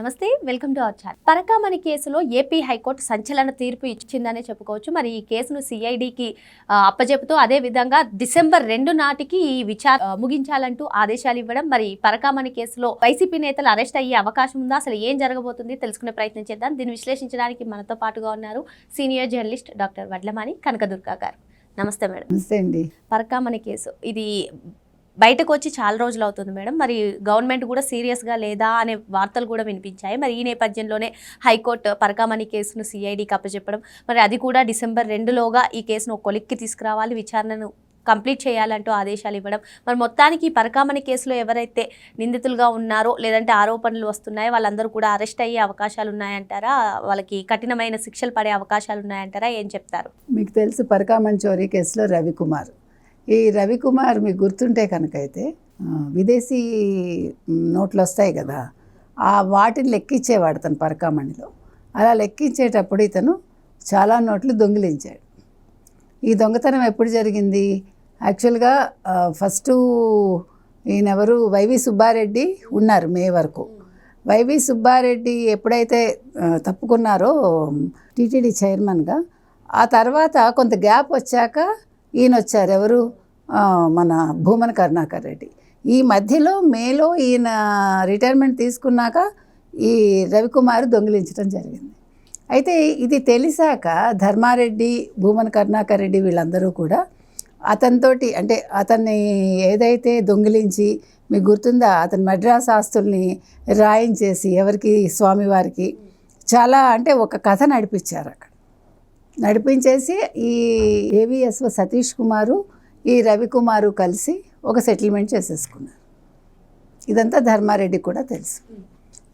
నమస్తే welcome to our channel. Parakamani కేసులో AP high court సంచలన తీర్పు ఇచ్చిందనే చెప్పుకోవచ్చు. మరి ఈ కేసును సిఐడికి అప్పజెపుతూ అదే విధంగా డిసెంబర్ రెండు నాటికి ఈ విచార ముగించాలంటూ ఆదేశాలు ఇవ్వడం మరి పరకామణి కేసులో వైసీపీ నేతలు అరెస్ట్ అయ్యే అవకాశం ఉందా? అసలు ఏం జరగబోతుంది? తెలుసుకునే ప్రయత్నం చేద్దాం. దీన్ని విశ్లేషించడానికి మనతో పాటుగా ఉన్నారు senior journalist doctor Vadlamani Kanakadurga గారు. నమస్తే మేడం. నమస్తే అండి. పరకామణి కేసు ఇది బయటకు వచ్చి చాలా రోజులు అవుతుంది మేడం. మరి గవర్నమెంట్ కూడా సీరియస్గా లేదా అనే వార్తలు కూడా వినిపించాయి. మరి ఈ నేపథ్యంలోనే హైకోర్టు పరకామణి కేసును సిఐడికి అప్పచెప్పడం మరి అది కూడా డిసెంబర్ రెండులోగా ఈ కేసును ఒక కొలిక్కి తీసుకురావాలి విచారణను కంప్లీట్ చేయాలంటూ ఆదేశాలు ఇవ్వడం. మరి మొత్తానికి ఈ పరకామణి కేసులో ఎవరైతే నిందితులుగా ఉన్నారో లేదంటే ఆరోపణలు వస్తున్నాయో వాళ్ళందరూ కూడా అరెస్ట్ అయ్యే అవకాశాలు ఉన్నాయంటారా? వాళ్ళకి కఠినమైన శిక్షలు పడే అవకాశాలు ఉన్నాయంటారా? ఏం చెప్తారు? మీకు తెలుసు పరకామణి చోరీ కేసులో రవికుమార్. ఈ రవికుమార్ మీకు గుర్తుంటే కనుక అయితే విదేశీ నోట్లు వస్తాయి కదా ఆ వాటిని లెక్కించేవాడు తను పరకామణిలో. అలా లెక్కించేటప్పుడు ఇతను చాలా నోట్లు దొంగిలించాడు. ఈ దొంగతనం ఎప్పుడు జరిగింది? యాక్చువల్గా ఫస్ట్ ఈయనెవరు? వైవి సుబ్బారెడ్డి ఉన్నారు మే వరకు. వైవి సుబ్బారెడ్డి ఎప్పుడైతే తప్పుకున్నారో టీటీడీ చైర్మన్గా ఆ తర్వాత కొంత గ్యాప్ వచ్చాక ఈయన వచ్చారు ఎవరు మన భూమన కరుణాకర్ రెడ్డి. ఈ మధ్యలో మేలో ఈయన రిటైర్మెంట్ తీసుకున్నాక ఈ రవికుమార్ దొంగిలించడం జరిగింది. అయితే ఇది తెలిసాక ధర్మారెడ్డి భూమన కరుణాకర్ రెడ్డి వీళ్ళందరూ కూడా అతనితోటి అంటే అతన్ని ఏదైతే దొంగిలించి మీకు గుర్తుందా? అతని మద్రాస్ ఆస్తుల్ని రాయించేసి ఎవరికి? స్వామివారికి చాలా అంటే ఒక కథ నడిపించారు అక్కడ నడిపించేసి ఈ ఏవిఎస్ఓ సతీష్ కుమారు ఈ రవికుమారు కలిసి ఒక సెటిల్మెంట్ చేసేసుకున్నారు. ఇదంతా ధర్మారెడ్డి కూడా తెలుసు.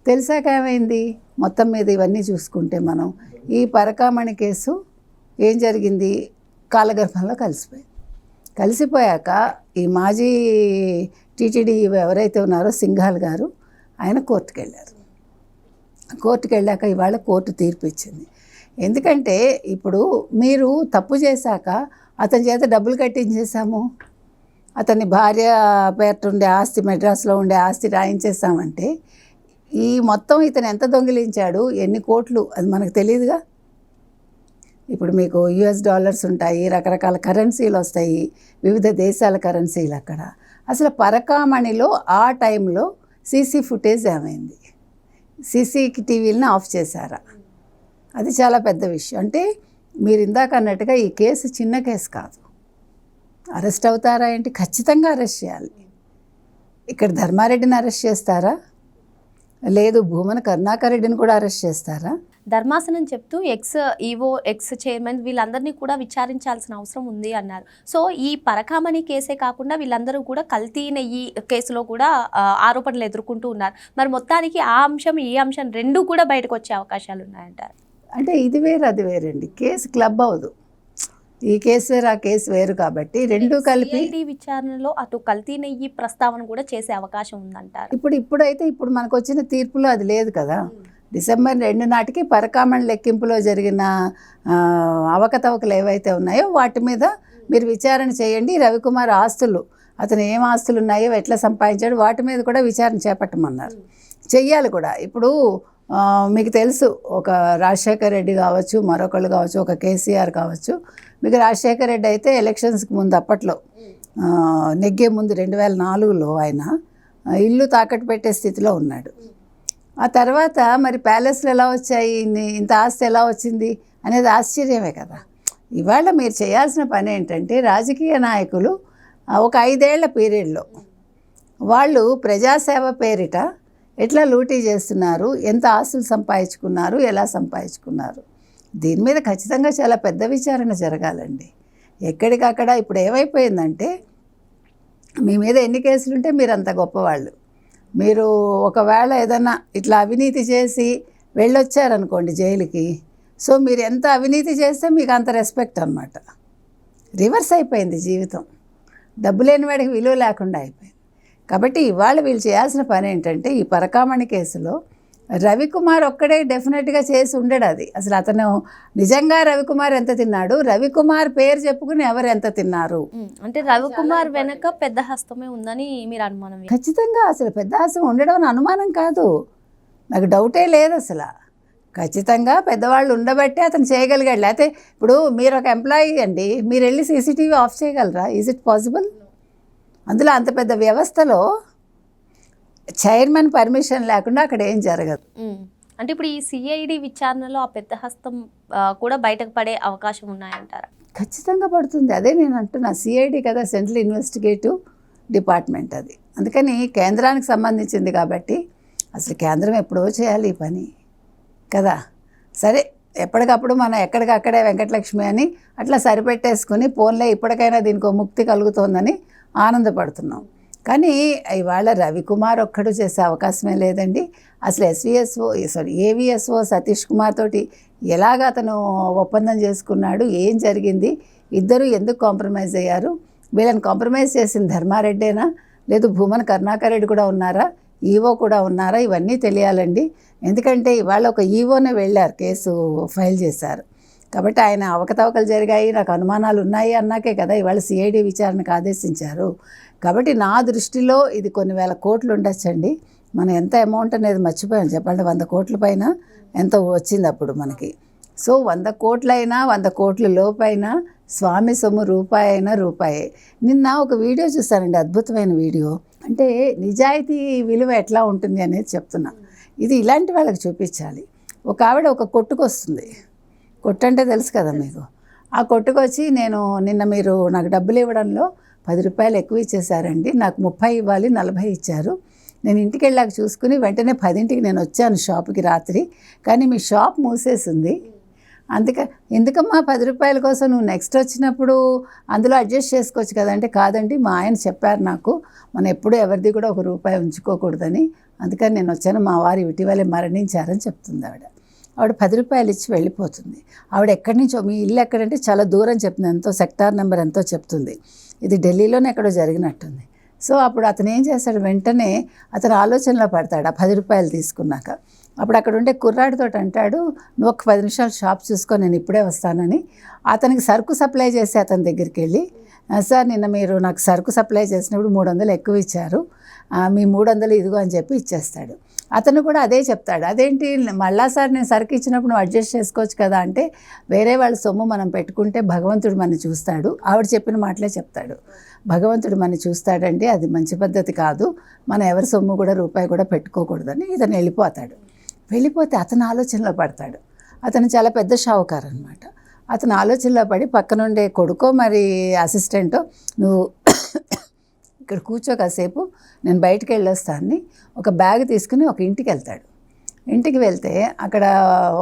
తెలిసాక ఏమైంది? మొత్తం మీద ఇవన్నీ చూసుకుంటే మనం ఈ పరకామణి కేసు ఏం జరిగింది? కాలగర్భంలో కలిసిపోయింది. కలిసిపోయాక ఈ మాజీ టీటీడీ ఎవరైతే ఉన్నారో సింఘాల్ గారు ఆయన కోర్టుకు వెళ్ళారు కోర్టుకు వెళ్ళాక ఇవాళ కోర్టు తీర్పు ఇచ్చింది. ఎందుకంటే ఇప్పుడు మీరు తప్పు చేశాక అతని చేత డబ్బులు కట్టించేసాము అతని భార్య పేరట ఉండే ఆస్తి మెడ్రాస్లో ఉండే ఆస్తి రాయించేసామంటే ఈ మొత్తం ఇతను ఎంత దొంగిలించాడు? ఎన్ని కోట్లు? అది మనకు తెలియదుగా ఇప్పుడు మీకు యుఎస్ డాలర్స్ ఉంటాయి రకరకాల కరెన్సీలు వస్తాయి వివిధ దేశాల కరెన్సీలు అక్కడ. అసలు పరకామణిలో ఆ టైంలో సీసీ ఫుటేజ్ ఏమైంది? సీసీ టీవీలను ఆఫ్ చేశారా? అది చాలా పెద్ద విషయం. అంటే మీరు ఇందాక అన్నట్టుగా ఈ కేసు చిన్న కేసు కాదు. అరెస్ట్ అవుతారా ఏంటి? ఖచ్చితంగా అరెస్ట్ చేయాలి. ఇక్కడ ధర్మారెడ్డిని అరెస్ట్ చేస్తారా? లేదు భూమన కరుణాకర్ రెడ్డిని కూడా అరెస్ట్ చేస్తారా? ధర్మాసనం చెప్తూ ఎక్స్ ఈవో ఎక్స్ చైర్మన్ వీళ్ళందరినీ కూడా విచారించాల్సిన అవసరం ఉంది అన్నారు. సో ఈ పరకామణి కేసే కాకుండా వీళ్ళందరూ కూడా కల్తీ నెయ్యి కేసులో కూడా ఆరోపణలు ఎదుర్కొంటూ ఉన్నారు. మరి మొత్తానికి ఆ అంశం ఈ అంశం రెండు కూడా బయటకు వచ్చే అవకాశాలు ఉన్నాయంటారు? అంటే ఇది వేరు అది వేరండి. కేసు క్లబ్ అవ్వదు. ఈ కేసు వేరు ఆ కేసు వేరు కాబట్టి రెండు కలిపి విచారణలో అటు కల్తీ నెయ్యి ప్రస్తావన కూడా చేసే అవకాశం ఉందంటారు. ఇప్పుడు ఇప్పుడైతే ఇప్పుడు మనకు వచ్చిన తీర్పులో అది లేదు కదా. డిసెంబర్ రెండు నాటికి పరకామణి లెక్కింపులో జరిగిన అవకతవకలు ఏవైతే ఉన్నాయో వాటి మీద మీరు విచారణ చేయండి. రవికుమార్ ఆస్తులు అతను ఏం ఆస్తులు ఉన్నాయో ఎట్లా సంపాదించాడు వాటి మీద కూడా విచారణ చేపట్టమన్నారు. చెయ్యాలి కూడా. ఇప్పుడు మీకు తెలుసు ఒక రాజశేఖర్ రెడ్డి కావచ్చు మరొకళ్ళు కావచ్చు ఒక కేసీఆర్ కావచ్చు. మీకు రాజశేఖర్ రెడ్డి అయితే ఎలక్షన్స్కి ముందు అప్పట్లో నెగ్గే ముందు రెండు వేల నాలుగులో ఆయన ఇల్లు తాకట్టు పెట్టే స్థితిలో ఉన్నాడు. ఆ తర్వాత మరి ప్యాలెస్లు ఎలా వచ్చాయి? ఇంత ఆస్తి ఎలా వచ్చింది? అనేది ఆశ్చర్యమే కదా. ఇవాళ మీరు చేయాల్సిన పని ఏంటంటే రాజకీయ నాయకులు ఒక ఐదేళ్ళ పీరియడ్లో వాళ్ళు ప్రజాసేవ పేరిట ఎట్లా లూటీ చేస్తున్నారు? ఎంత ఆస్తులు సంపాదించుకున్నారు? ఎలా సంపాదించుకున్నారు? దీని మీద ఖచ్చితంగా చాలా పెద్ద విచారణ జరగాలండి. ఎక్కడికక్కడ ఇప్పుడు ఏమైపోయిందంటే మీ మీద ఎన్ని కేసులు ఉంటే మీరు అంత గొప్పవాళ్ళు. మీరు ఒకవేళ ఏదైనా ఇట్లా అవినీతి చేసి వెళ్ళొచ్చారనుకోండి జైలుకి సో మీరు ఎంత అవినీతి చేస్తే మీకు అంత రెస్పెక్ట్ అనమాట రివర్స్ అయిపోయింది జీవితం. డబ్బు లేని వాడికి విలువ లేకుండా అయిపోయింది. కాబట్టి ఇవాళ వీళ్ళు చేయాల్సిన పని ఏంటంటే ఈ పరకామణి కేసులో రవికుమార్ ఒక్కడే డెఫినెట్గా చేసి ఉండడు అది. అసలు అతను నిజంగా రవికుమార్ ఎంత తిన్నాడు? రవికుమార్ పేరు చెప్పుకుని ఎవరు ఎంత తిన్నారు? అంటే రవికుమార్ వెనక పెద్ద హస్తమే ఉందని మీరు అనుమానం ఖచ్చితంగా అసలు పెద్ద హాసం ఉండడం అని అనుమానం కాదు. నాకు డౌటే లేదు అసలు. ఖచ్చితంగా పెద్దవాళ్ళు ఉండబట్టే అతను చేయగలిగాడు. లేకపోతే ఇప్పుడు మీరు ఒక ఎంప్లాయీ అండి మీరు వెళ్ళి సీసీటీవీ ఆఫ్ చేయగలరా? ఈజ్ ఇట్ పాసిబుల్ అందులో అంత పెద్ద వ్యవస్థలో చైర్మన్ పర్మిషన్ లేకుండా అక్కడ ఏం జరగదు. అంటే ఇప్పుడు ఈ సిఐడి విచారణలో ఆ పెద్ద హస్తం కూడా బయటకు పడే అవకాశం ఉన్నాయంటారా? ఖచ్చితంగా పడుతుంది. అదే నేను అంటున్నా సిఐడి కదా సెంట్రల్ ఇన్వెస్టిగేటివ్ డిపార్ట్మెంట్ అది. అందుకని కేంద్రానికి సంబంధించింది కాబట్టి అసలు కేంద్రం ఎప్పుడో చేయాలి ఈ పని కదా? సరే ఎప్పటికప్పుడు మనం ఎక్కడికక్కడే వెంకటలక్ష్మి అని అట్లా సరిపెట్టేసుకుని పోన్లే ఇప్పటికైనా దీనికి ముక్తి కలుగుతోందని ఆనందపడుతున్నాం. కానీ ఇవాళ రవికుమార్ ఒక్కడు చేసే అవకాశమే లేదండి. అసలు SVSO sorry AVSO Satish Kumar తోటి ఎలాగ అతను ఒప్పందం చేసుకున్నాడు ఏం జరిగింది ఇద్దరు ఎందుకు కాంప్రమైజ్ అయ్యారు? వీళ్ళని కాంప్రమైజ్ చేసిన ధర్మారెడ్డేనా? లేదు భూమన్ కరుణాకర్ రెడ్డి కూడా ఉన్నారా? ఈవో కూడా ఉన్నారా? ఇవన్నీ తెలియాలండి. ఎందుకంటే ఇవాళ ఒక ఈవోనే వెళ్ళారు కేసు ఫైల్ చేశారు. కాబట్టి ఆయన అవకతవకలు జరిగాయి నాకు అనుమానాలు ఉన్నాయి అన్నాకే కదా ఇవాళ సిఐడి విచారణకు ఆదేశించారు. కాబట్టి నా దృష్టిలో ఇది కొన్ని వేల కోట్లు ఉండొచ్చండి. మనం ఎంత అమౌంట్ అనేది మర్చిపోయాం. చెప్పండి వంద కోట్ల పైన ఎంత వచ్చింది అప్పుడు మనకి. సో వంద కోట్లైనా వంద కోట్ల లోపైనా స్వామి సొమ్ము రూపాయి అయినా రూపాయే. నిన్న ఒక వీడియో చూస్తానండి అద్భుతమైన వీడియో. అంటే నిజాయితీ విలువ ఎట్లా ఉంటుంది అనేది చెప్తున్నా. ఇది ఇలాంటి వాళ్ళకి చూపించాలి. ఒక ఆవిడ ఒక కొట్టుకొస్తుంది. కొట్టు అంటే తెలుసు కదా మీకు. ఆ కొట్టుకొచ్చి నేను నిన్న మీరు నాకు డబ్బులు ఇవ్వడంలో పది రూపాయలు ఎక్కువ ఇచ్చేసారండి నాకు ముప్పై ఇవ్వాలి నలభై ఇచ్చారు. నేను ఇంటికి వెళ్ళాక చూసుకుని వెంటనే పదింటికి నేను వచ్చాను షాప్కి రాత్రి. కానీ మీ షాప్ మూసేసింది. అందుకే ఎందుకమ్మా పది రూపాయల కోసం నువ్వు నెక్స్ట్ వచ్చినప్పుడు అందులో అడ్జస్ట్ చేసుకోవచ్చు కదంటే కాదండి మా ఆయన చెప్పారు నాకు మనం ఎప్పుడూ ఎవరిది కూడా ఒక రూపాయి ఉంచుకోకూడదని. అందుకని నేను వచ్చాను మా వారు ఇటీవలే మరణించారని చెప్తుంది ఆవిడ. ఆవిడ పది రూపాయలు ఇచ్చి వెళ్ళిపోతుంది. ఆవిడ ఎక్కడి నుంచో మీ ఇల్లు ఎక్కడంటే చాలా దూరం చెప్తుంది. ఎంతో సెక్టార్ నెంబర్ ఎంతో చెప్తుంది. ఇది ఢిల్లీలోనే ఎక్కడో జరిగినట్టుంది. సో అప్పుడు అతను ఏం చేస్తాడు వెంటనే అతను ఆలోచనలో పడతాడు ఆ పది రూపాయలు తీసుకున్నాక. అప్పుడు అక్కడ ఉండే కుర్రాడితో అంటాడు నువ్వు ఒక పది నిమిషాలు షాప్ చూసుకో నేను ఇప్పుడే వస్తానని. అతనికి సరుకు సప్లై చేసి అతని దగ్గరికి వెళ్ళి సార్ నిన్న మీరు నాకు సరుకు సప్లై చేసినప్పుడు మూడు వందలు ఎక్కువ ఇచ్చారు. మీ మూడు వందలు ఇదిగో అని చెప్పి ఇచ్చేస్తాడు. అతను కూడా అదే చెప్తాడు. అదేంటి మళ్ళా సార్ నేను సరుకు ఇచ్చినప్పుడు నువ్వు అడ్జస్ట్ చేసుకోవచ్చు కదా అంటే వేరే వాళ్ళ సొమ్ము మనం పెట్టుకుంటే భగవంతుడు మన చూస్తాడు. ఆవిడ చెప్పిన మాటలే చెప్తాడు. భగవంతుడు మన చూస్తాడండి అది మంచి పద్ధతి కాదు. మనం ఎవరి సొమ్ము కూడా రూపాయి కూడా పెట్టుకోకూడదని ఇతను వెళ్ళిపోతాడు. వెళ్ళిపోతే అతను ఆలోచనలో పడతాడు. అతను చాలా పెద్ద షావుకారు అనమాట అతను ఆలోచనలో పడి పక్కనుండే కొడుకో మరి అసిస్టెంటో నువ్వు ఇక్కడ కూర్చో కాసేపు నేను బయటికి వెళ్ళొస్తాను ఒక బ్యాగ్ తీసుకుని ఒక ఇంటికి వెళ్తాడు. ఇంటికి వెళ్తే అక్కడ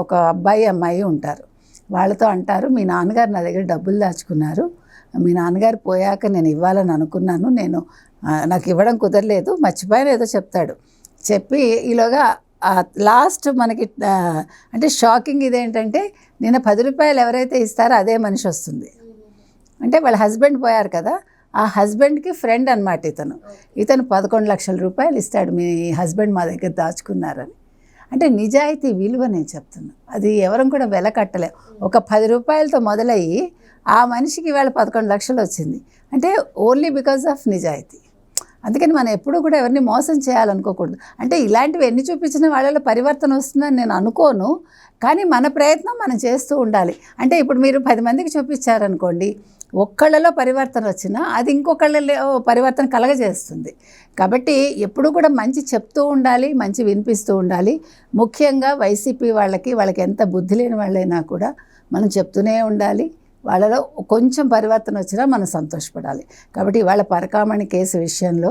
ఒక అబ్బాయి అమ్మాయి ఉంటారు. వాళ్ళతో అంటారు మీ నాన్నగారు నా దగ్గర డబ్బులు దాచుకున్నారు. మీ నాన్నగారు పోయాక నేను ఇవ్వాలని అనుకున్నాను. నేను నాకు ఇవ్వడం కుదరలేదు. మర్చిపోయాను ఏదో చెప్తాడు. చెప్పి ఈలోగా లాస్ట్ మనకి అంటే షాకింగ్ ఇదేంటంటే నిన్న పది రూపాయలు ఎవరైతే ఇస్తారో అదే మనిషి వస్తుంది. అంటే వాళ్ళ హస్బెండ్ పోయారు కదా ఆ హస్బెండ్కి ఫ్రెండ్ అనమాట ఇతను. ఇతను పదకొండు లక్షల రూపాయలు ఇస్తాడు మీ హస్బెండ్ మా దగ్గర దాచుకున్నారని. అంటే నిజాయితీ విలువ నేను చెప్తున్నా. అది ఎవరం కూడా వెల కట్టలేం. ఒక పది రూపాయలతో మొదలయ్యి ఆ మనిషికి ఇవాళ పదకొండు లక్షలు వచ్చింది. అంటే ఓన్లీ బికాజ్ ఆఫ్ నిజాయితీ. అందుకని మనం ఎప్పుడూ కూడా ఎవరిని మోసం చేయాలనుకోకూడదు. అంటే ఇలాంటివి ఎన్ని చూపించిన వాళ్ళలో పరివర్తన వస్తుందని నేను అనుకోను. కానీ మన ప్రయత్నం మనం చేస్తూ ఉండాలి. అంటే ఇప్పుడు మీరు పది మందికి చూపించారనుకోండి ఒక్కళ్ళలో పరివర్తన వచ్చినా అది ఇంకొకళ్ళలో పరివర్తన కలగజేస్తుంది. కాబట్టి ఎప్పుడు కూడా మంచి చెప్తూ ఉండాలి మంచి వినిపిస్తూ ఉండాలి. ముఖ్యంగా వైసీపీ వాళ్ళకి వాళ్ళకి ఎంత బుద్ధి లేని వాళ్ళైనా కూడా మనం చెప్తూనే ఉండాలి. వాళ్ళలో కొంచెం పరివర్తన వచ్చినా మనం సంతోషపడాలి. కాబట్టి ఇవాళ పరకామణి కేసు విషయంలో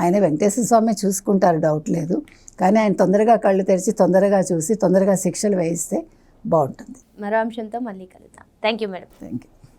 ఆయన వెంకటేశ్వర స్వామి చూసుకుంటారు డౌట్ లేదు. కానీ ఆయన తొందరగా కళ్ళు తెరిచి తొందరగా చూసి తొందరగా శిక్షలు వేయిస్తే బాగుంటుంది. మరో అంశంతో మళ్ళీ కలుద్దాం. Thank you madam thank you